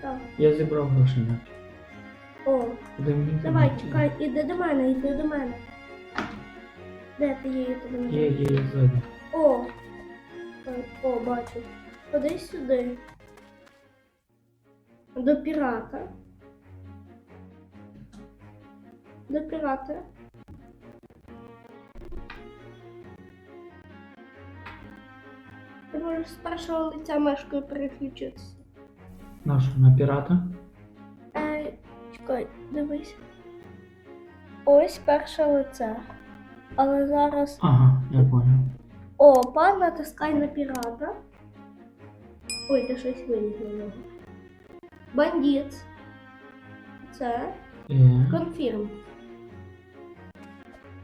Так. Я зібрав гроші на. О, мені давай, чекай, іди до мене, іди до мене. Де ти є? Не Є, є, є ззаді. О! Ой, О, бачу. Ходи сюди. До пірата. До пірата. Ти можеш з першого лиця мешкою переключитися. Нашу на пірата. Е, чекай, дивись. Ось перше лице. Але зараз. Ага, я понял. О, пан натискай на пірата. Ой, ти щось виліз на нього. Бандит. Це Є. конфірм.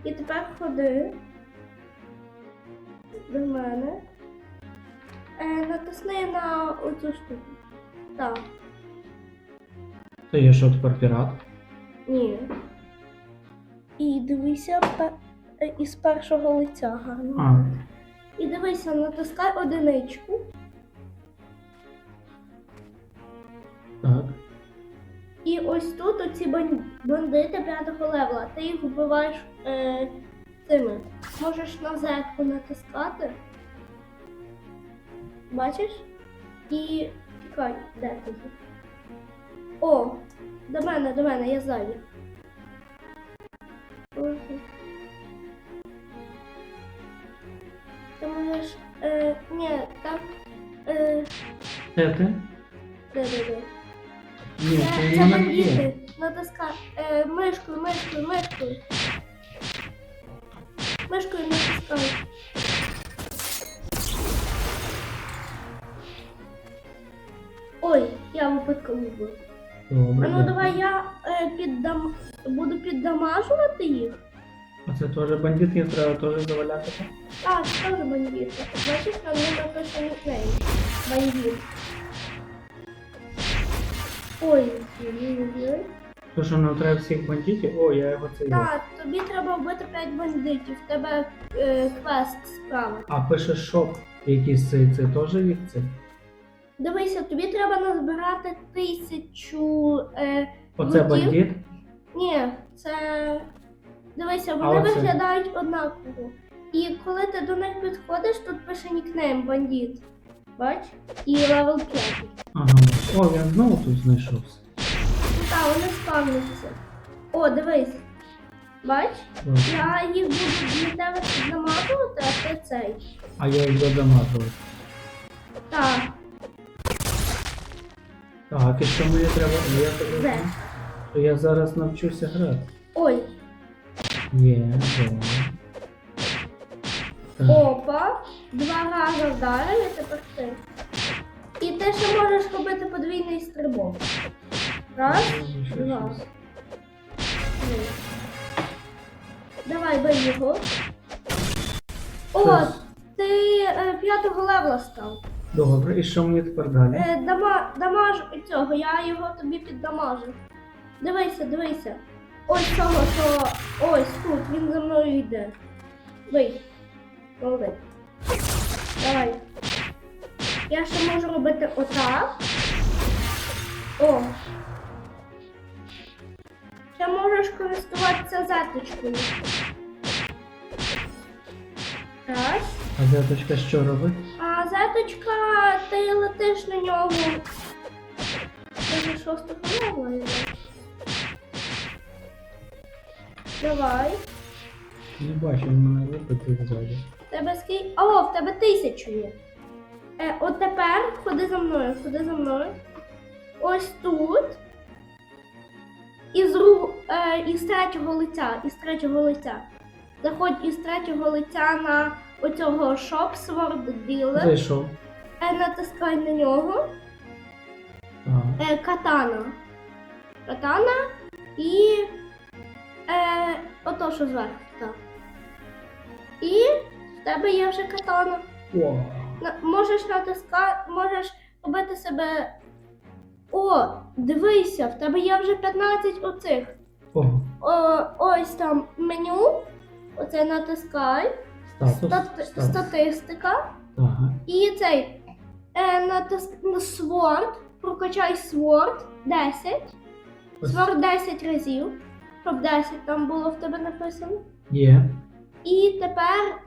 І тепер ходи до мене. Е, натисни на оцю штуку. Так. То є що тепер пірат? Ні. І дивися пе- е, із першого лиця гарно. А, І дивися, натискай одиничку. так. І ось тут оці бан- бандити п'ятого левела. Ти їх вбиваєш е, цими. Можеш на зетку натискати. Бачиш? І чекай, де ти? О, до мене, до мене, я ззаді. Ти можеш. Е, ні, так. Е, Де ти? де, де, де. Ні, Це, це це не є. бандити. Натискай е, мишкою, мишкою, мишкою. Мишкою натискай. Я випадково. Добре. А ну давай я е, піддам, буду піддамажувати їх. А це теж бандит, їх треба теж заваляти? так? А, це теж бандит. Бачиш, на ньому написано нікнейм. Бандит. Ой, ой-ой-ой. То, що нам треба всіх бандитів, о, я його це. Так, тобі треба вбити 5 бандитів, в тебе е, квест справа. А пише шоп якийсь цей, це теж їх це? Дивися, тобі треба назбирати тисячу. Е, Оце Лутів? бандит? ні, це. Дивися, вони оце? виглядають однаково. І коли ти до них підходиш, тут пише нікнейм бандит. Бач? І левел 5. Ага. О, він знову тут знайшовся. Ну так, вони спавняться. О, дивись. Бач? Добре. Я їх буду для тебе намазувати, а ти цей. А я їх додамажую. Так, Так, і що мені треба? Ну, Я тебе Де? То я зараз навчуся грати. ой, Є, добре. Так. опа, два рази вдарив і тепер ти. І ти ще можеш робити подвійний стрибок. Раз, Ще два. щось. три. Давай бий його. О, Щось. ти е, п'ятого левела став. Добре, і що мені тепер далі? Е, дама, дамаж цього, я його тобі піддамажу. Дивися, дивися. Ось цього, що ось тут, він за мною йде. Бий. Молодець. Давай. Я ще можу робити отак. О. Ще можеш користуватися затичкою. Раз. А зяточка що робить? А ти летиш на нього. Це вже левела йде. Давай. Не бачу, він мене випитив ззаді. В тебе скільки. О, в тебе тисячу є. Е, от тепер ходи за мною, ходи за мною. Ось тут. Із, друг... е, із третього лиця, із третього лиця. Заходь із третього лиця на оцього Shop Sword Dealer. Зайшов. Е, натискай на нього. Так. Е, катана. Катана і. Е, ото що зверху. Так. І в тебе є вже катана. О, На- Можеш натискати, можеш робити себе. О, дивися, в тебе є вже 15 оцих. о, О, ось там меню. Оце натискай. Статус. Стат- статус. статистика. Ага. І цей е, на Sword. прокачай сворд 10. Ось Сворд 10 разів. Щоб 10 там було в тебе написано. Є. І тепер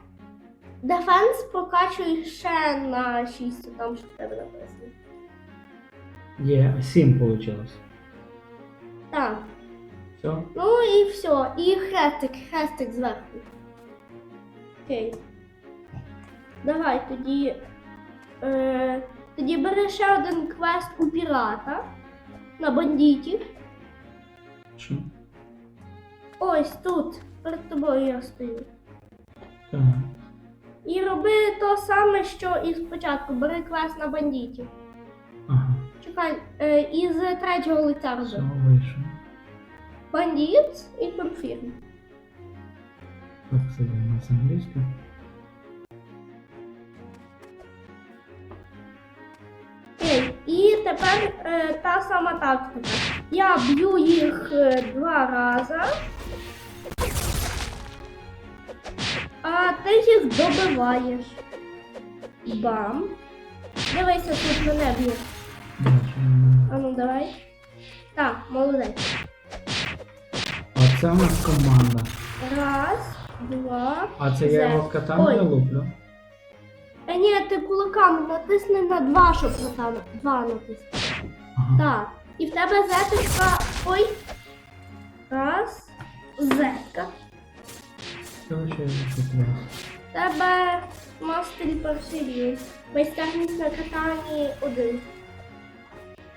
дефенс прокачуй ще на 6, там що в тебе написано. Є. Сім вийшло. Так. Все. Ну і все. І хрестик, хрестик зверху. Окей. Давай тоді. Е, тоді бери ще один квест у пірата на бандитів. Що? Ось тут. Перед тобою я стою. Так. І роби то саме, що і спочатку. Бери квест на бандитів. Ага. Чекай, е, із третього лиця роби. Бандит і конфірм. Так, у нас англійська. І тепер е, та сама тактика. Я б'ю їх е, два рази. А ти їх добиваєш. Бам. Дивися, тут мене б'є. А ну давай. Так, молодець. А це у нас команда. Раз, два. А це я його катаною Ой. луплю. Е, ні, ти кулаками натисни на два, щоб на два натисни. Ага. Так. І в тебе зеточка. Ой. Раз. Зетка. Ще я раз? В тебе мастері перший майстерність на катанні один.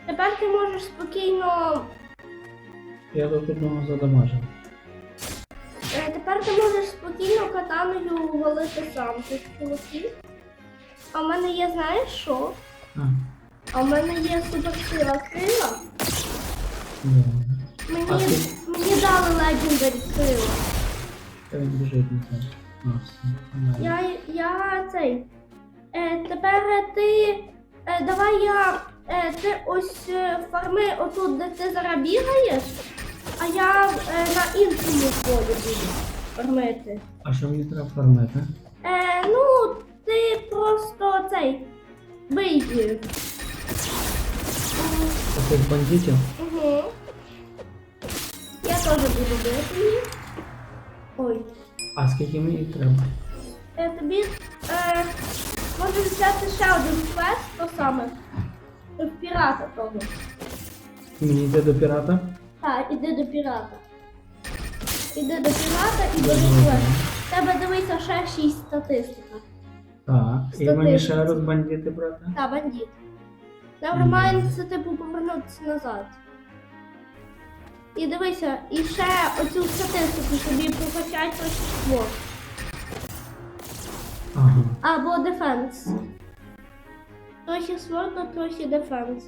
Тепер ти можеш спокійно. Я тут одного задамажив. Е, Тепер ти можеш спокійно катаною валити сам цих чуваків. А в мене є, знаєш що? А, А в мене є суперсила крила. Мені, ти- мені дали легендарі крила. Та він біжить на це. А, все. Нормально. Я, я цей. Е, тепер ти. Е, давай я. Е, ти ось е, фарми отут, де ти зараз бігаєш, а я е, на іншому полі буду фармити. А що мені треба фармити? Е, ну, ти просто цей. Вийди. Таких бандитів? Угу. Я теж буду бити їх. Ой. А скільки мені треба? Е, тобі е, можеш взяти ще один квест, то саме. В пірата того. Мені йде до пірата? Так, іди до пірата. Іди до пірата і бери Добре. квест. Тебе дивися ще 6 статистика. Так. І мені ще раз бандити брати? Та, бандит. Nevermind, це типу повернутися назад. І дивися, і ще оцю статистику собі прокачай точно. Ага. Або дефенс. Трохи свордо, трохи дефенс.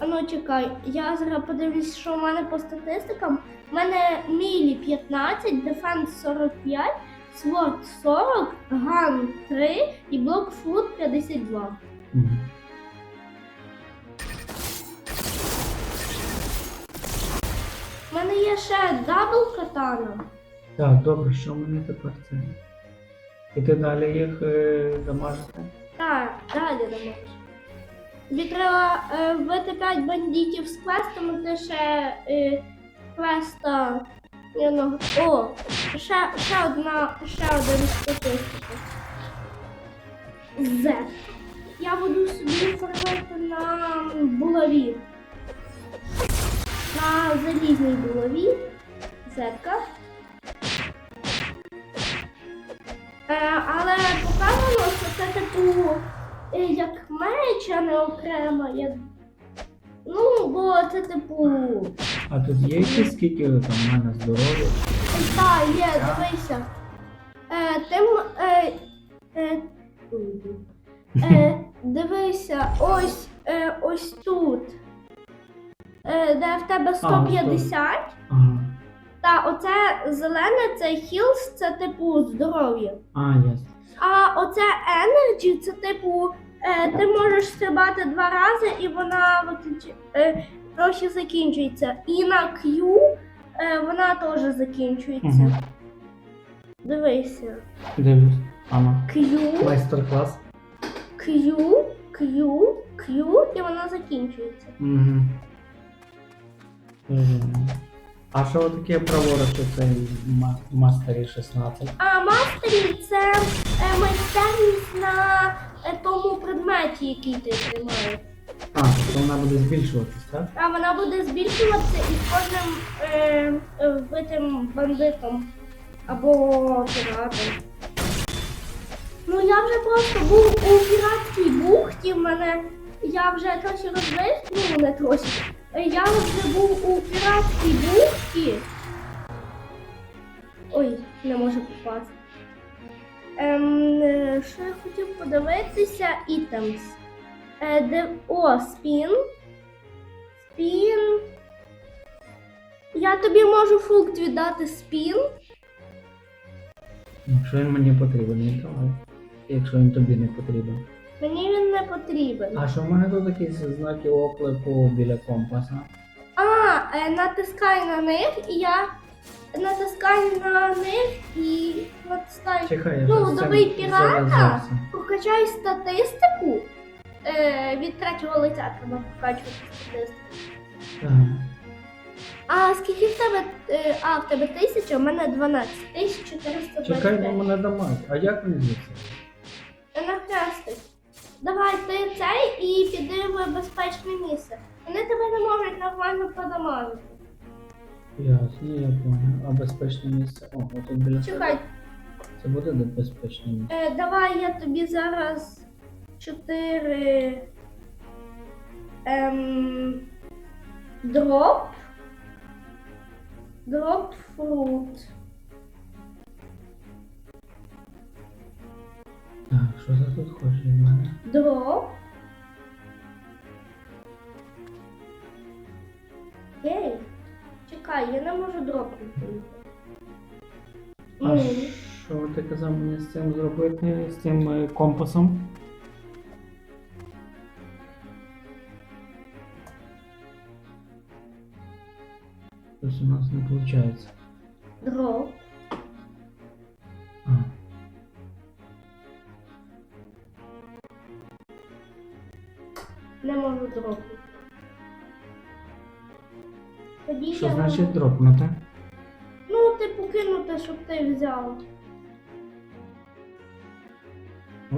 А ну чекай, я зараз подивлюсь, що в мене по статистикам. У мене мілі 15, дефенс 45, сворд 40, ган 3 і блокфут 52. Мгм. У мене є ще дабл катана. Так, добре, що мені тепер це? І ти далі їх е, дамажити? Так, далі не можеш. Тобі треба е, вбити 5 бандитів з квестами, ти ще е, квеста. одного- О, ще, ще одна, ще один статистика. З. Я буду собі фармити на булаві. На залізній булаві. Зетка. Е, але показано, що це типу е, як меч, а не окремо. Як... Ну, бо це типу. А тут є якісь скільки там в мене здоров'я? Так, є, дивися. Е, тим. Е, е, е, дивися, ось е, ось тут. Е, де в тебе 150. Ага. Та оце зелене це хілс, це типу здоров'я. А, ясно. А оце Energy, це типу, е, ти можеш стрибати два рази і вона е, трохи закінчується. І на Q е, вона теж закінчується. Мгм. Дивися. Дивлюсь. Ага. Q, Майстер-клас. Q, Q, Q, і вона закінчується. Угу. А що таке праворуч цей мастері 16? А мастері це е, майстерність на е, тому предметі, який ти тримаєш. А, то вона буде збільшуватись, так? А вона буде збільшуватися із кожним е, е, вбитим бандитом або піратом. Ну я вже просто був у піратській бухті, в мене я вже трохи розбив, ну не трохи. Я вже був у піратській бухті. Ой, не можу попасти. Ем, е, що я хотів подивитися? Items. Е, де, о, спін. Спін. Я тобі можу фрукт віддати спін. Якщо він мені потрібен, віддавай. Якщо він тобі не потрібен. Мені потрібен. А що в мене тут якісь знаки оклику біля компаса? А, е, натискай на них і я натискаю на них і натискаю. Чекай, я Ну, добий пірата. зав'язався. Прокачай статистику. Е, від третього лиця треба прокачувати статистику. Так. А скільки в тебе? Е, а, в тебе тисяча, у мене 12. 1425. Чекай, бо мене дамаг. А як він звідси? На хрестик. Давай ти цей і піди в безпечне місце. Вони тебе не можуть нормально продамажити. Ясно, я понял. А безпечне місце? О, отут біля Чекай. Це буде безпечне місце. е, давай я тобі зараз 4 ем, дроп. Дроп фрут. Так, що за тут хоче від мене? Дроп. Окей. Чекай, я не можу дропнути. А Ну, що ти казав мені з цим зробити, з цим е, компасом? Щось у нас не виходить. дроп. А, Не можу дропнути. Тоді що я значить можу- дропнути? Ну, типу кинути, щоб ти взяв.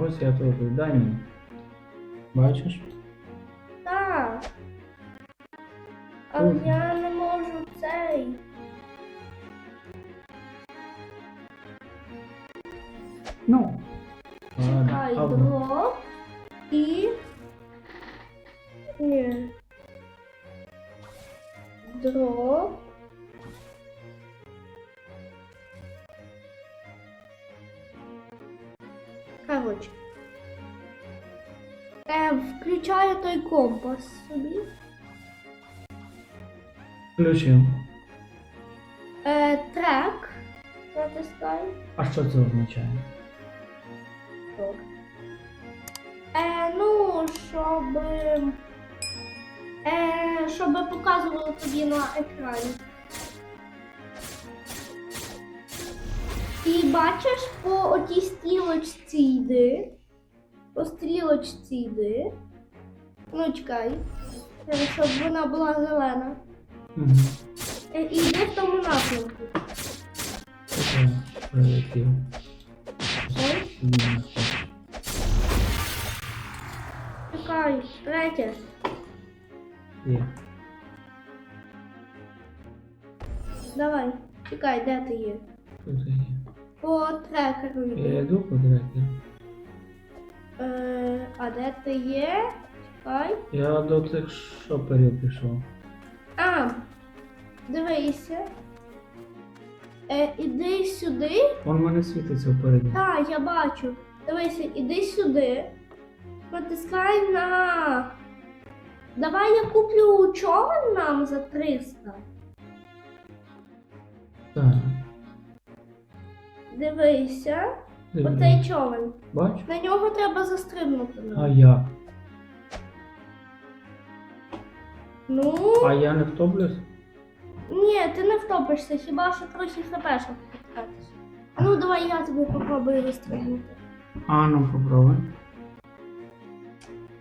Ось я тут, дані. Бачиш? Короче. Е, включаю той компас собі. Включив. Е, трек. Натискаю. А що це означає? Так. Е, ну, щоб. Е, щоб показувало тобі на екрані. Бачиш по отій стрілочці йди. По стрілочці йди. Ну, чекай. Е, Щоб вона була зелена. Угу. І йди в тому напрямку. Це прилетів. Він Чекай, третє. Є. Давай. Чекай, де ти є? Тут є. По трекеру Я йду по трекеру. Е, а де ти є? Чекай. Я до цих шоперів пішов. А, дивися. Е, іди сюди. Вон в мене світиться впереді. Так, я бачу. Дивися, іди сюди. Натискай на. Давай я куплю човен нам за 300. Так. Дивися. Дивлюсь. Оцей човен. Бач? На нього треба застрибнути. А я. Ну. А я не втоплюсь? Ні, ти не втопишся, хіба що трохи хпешок потратиш. А ну давай я тобі попробую вистрибнути. А ну попробуй.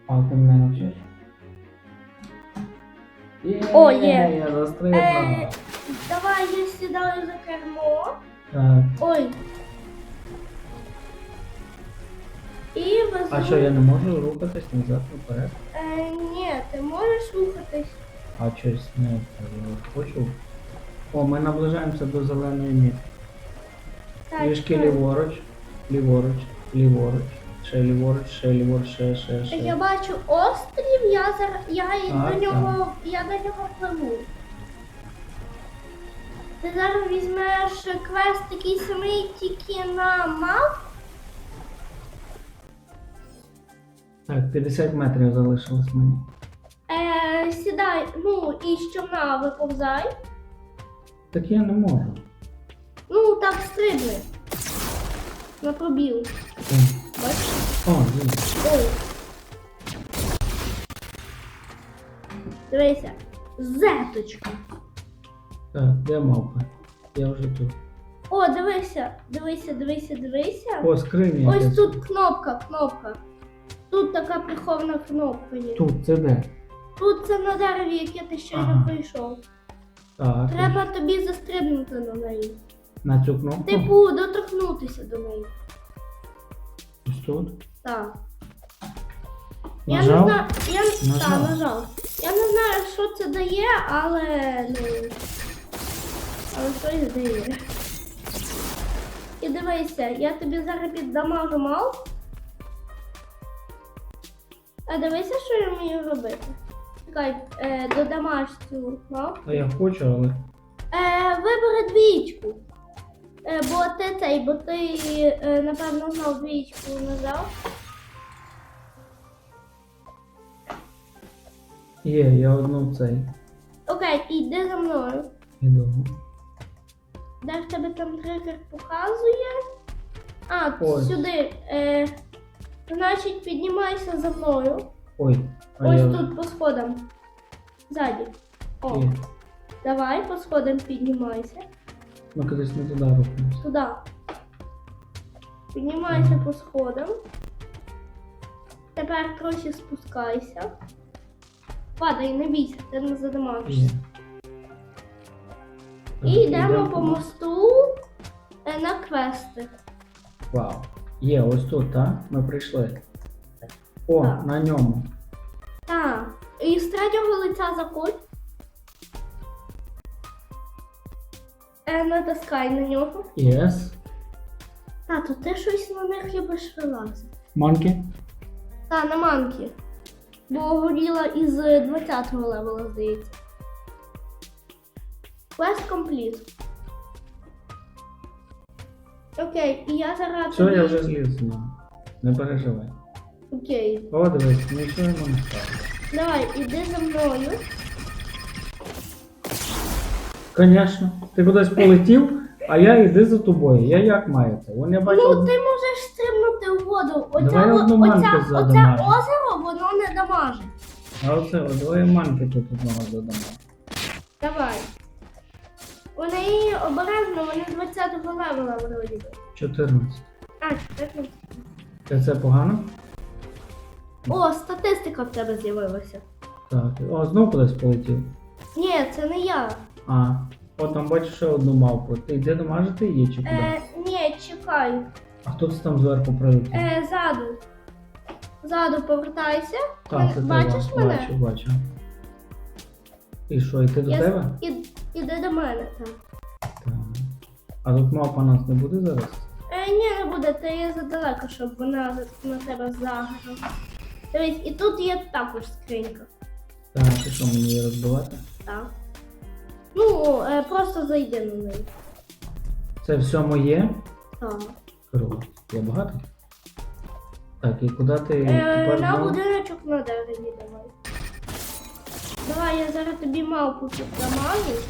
А ти мене навчиш? Є, О, є. Я застрибав. Е, давай я сідаю за кермо. Так. Ой. І везу. А що, я не можу рухатись назад наперед? Е, ні, ти можеш рухатись. А щось не я хочу. О, ми наближаємося до зеленої мітки. Так, Трішки ліворуч, ліворуч, ліворуч, ще ліворуч, ще ліворуч, ще, ще, ще. Я бачу острів, я зараз я Так, до нього я до нього пливу. Ти зараз візьмеш квест такий самий, тільки на мав. Так, 50 метрів залишилось мені. Е, сідай, ну і з човна виповзай. Так я не можу. Ну так стрибни. На пробіл. Бачиш? О, є. Ой. Дивися. Зеточка. Так, де мавпа? Я вже тут. О, дивися, дивися, дивися, дивися. О, скриня. Ось якась. тут кнопка, кнопка. Тут така прихована кнопка є. Тут, це де? Тут це на дереві, яке ти щойно Ага. прийшов. Так. Треба тобі застрибнути на неї. На цю кнопку? Типу, доторкнутися до неї. Ось тут. Так. Я не Нажав? знаю. Я... Нажав? Так, нажав. Я не знаю, що це дає, але ну. Але щось дає. І дивися, я тобі зараз піддамажу мав. А дивися, що я вмію робити. Чекай, е, додамаж цю мав. А я хочу, але. Е, вибери двічку. Е, бо ти цей, бо ти, е, напевно, знов двічку нажав. Є, я одну цей. Окей, іди за мною. Іду. Де в тебе там тригер показує? А, Ось. сюди. Е, значить, піднімайся за мною. Ой, а Ось я... тут по сходам. Ззаді. О, Є. давай по сходам піднімайся. Ми кудись не туди рухаємося. Туди. Піднімайся по сходам. Тепер трохи спускайся. Падай, не бійся, ти не задамажишся. І йдемо по мосту е, на квести. Вау. Є, ось тут, так? Ми прийшли. О, Так. на ньому. Так. І з третього лиця заходь. Е, натискай на нього. Єс. Тато, ти щось на них любиш вилазити. Манки? Та, на манки. Бо горіла із 20-го левела, здається. Квест компліт. Окей, і я зараз. Все, я вже зліз з. Не переживай. Окей. О, дивись, нічого йому не стало. Давай, іди за мною. Звісно. Ти кудись полетів, а я йди за тобою. Я як маю це? Вон я бачу. Ну, ти можеш стрибнути в воду. Оця, Давай одну манку оця, оце озеро, воно не дамажить. А оце, о, двоє манки тут одного додамо. Давай. Вони обережно, вони 20-го левела вроді би. 14. А, 14. Це це погано? О, статистика в тебе з'явилася. Так. О, знов кудись полетів. Ні, це не я. А. О, там бачиш ще одну мавпу. Ти йди домажити її чи куди? Е, ні, чекай. А хто це там зверху прилетів? Е, ззаду. Ззаду повертайся. Так, це Бачиш ти, мене? Бачу, бачу. І що, йти до Я- тебе? І, іди до мене. Так. Так. А тут мавпа нас не буде зараз? Е, ні, не буде, ти є задалеко, щоб вона на тебе заграла. Дивись, і тут є також скринька. Так, і що мені її розбивати? Так. Ну, е, просто зайди на неї. Це все моє? Так. Круто. Я багато? Так, і куди ти Е, тепер на знову? будиночок на дереві давай. Давай, я зараз тобі мавпу піддамажу.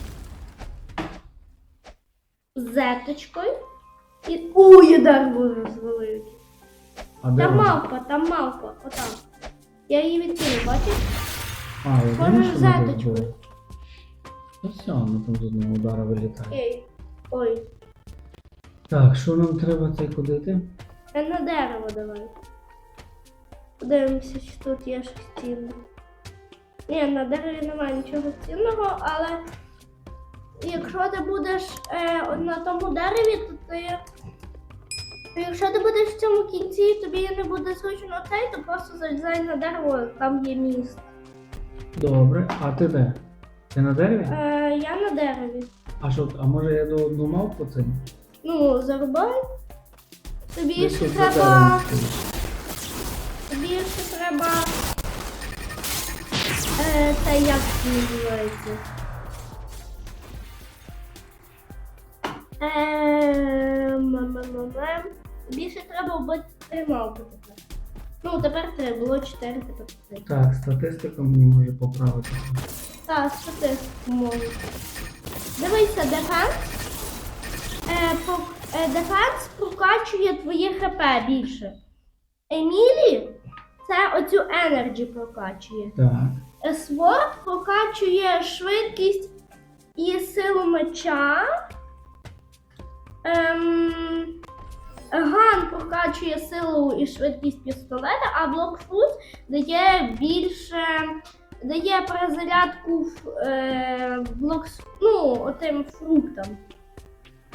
Зеточкою. І. Уй, дерево розвалив. А де Там вона? мавпа, там мавпа, отам. Я її відкину, бачиш? А, я Можеш думаю, що вона. Ну все, вона там з одного удара вилітає. Окей. Ой. Так, що нам треба це куди йти? Е, на дерево давай. Подивимося, чи тут є щось цінне. Ні, на дереві немає нічого цінного, але якщо ти будеш е, на тому дереві, то ти. Якщо ти будеш в цьому кінці і тобі не буде зручно цей, то просто залізай на дерево, там є міст. Добре, а ти де? Ти на дереві? Е, я на дереві. А що, а може я до одну мавпу цим? Ну, зарубай. Тобі ще треба. Тобі ще треба. Е, це як це називається? Е, м-м-м-м. Тобі ще треба вбити три мавпи тепер. Ну, тепер три, було чотири, тепер три. Так, статистика мені може поправити. Так, ти можеш? Дивися, дефенс. Е, по, е, дефенс прокачує твоє ХП більше. Емілі це оцю енерджі прокачує. Так. Е, Сворд прокачує швидкість і силу меча. Ем, Ган прокачує силу і швидкість пістолета, а блокфрут дає більше. Дає перезарядку в, е, блок, ну, отим фруктам.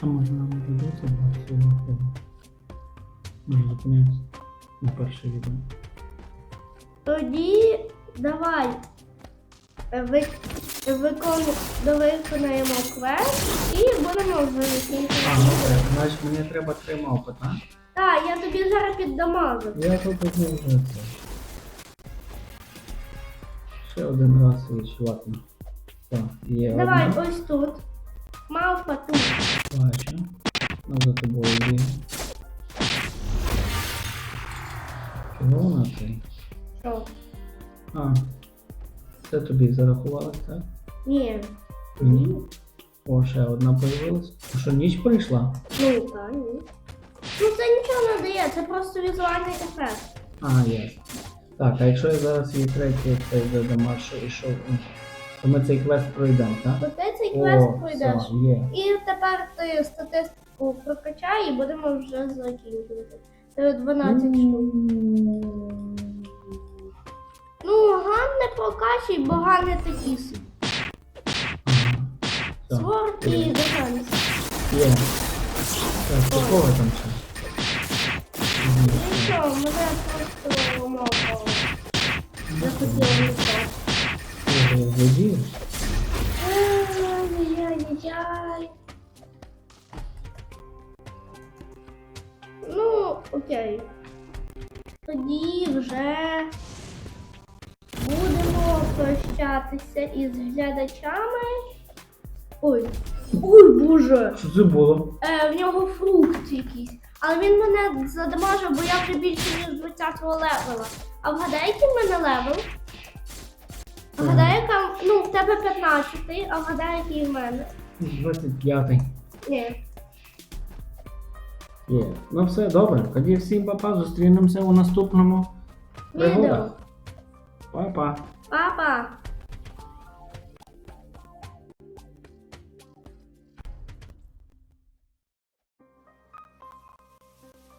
А може нам додати на Може зупинятися на перше відео. Тоді давай викон, виконаємо квест і будемо А, ну так, значить мені треба три мавпи, так? Так, я тобі зараз піддамажу. Я тут не вже це. Ще один раз відчувати. Так, є Давай одна. ось тут. Мавпа тут. Бачу. Ну, за тобою є. Чого вона це? Що? А, це тобі зарахувалось, так? Ні. Ні. О, ще одна появилась. А що, ніч прийшла? Ну, так, ні. Ну це нічого не дає, це просто візуальний ефект. А, ясно. Так, а якщо я зараз її третій цей додам, що ішов, ну, то ми цей квест пройдемо, так? То ти цей квест О, пройдеш. все, є. І тепер ти статистику прокачай і будемо вже закінчувати. Це 12 штук. Ну, ган не прокачуй, бо ган не такі Сворд і є. дефенс. Є. Так, такого там ще. Ну що, мене просто мово захотіло літати. Ти вже володієш? Ай-яй-яй. Ну, окей. Тоді вже будемо прощатися із глядачами. Ой. Ой, боже! Що це було? Е, в нього фрукт якийсь. Але він мене задамажив, бо я вже більше ніж 20-го левела. А вгадай, який в мене левел? Вгадай, яка. Ну, в тебе 15, а вгадай, який в мене. 25-й. Ні. Є. Ну все, добре. Тоді всім папа, зустрінемося у наступному Відео. пригодах. Па-па. Папа.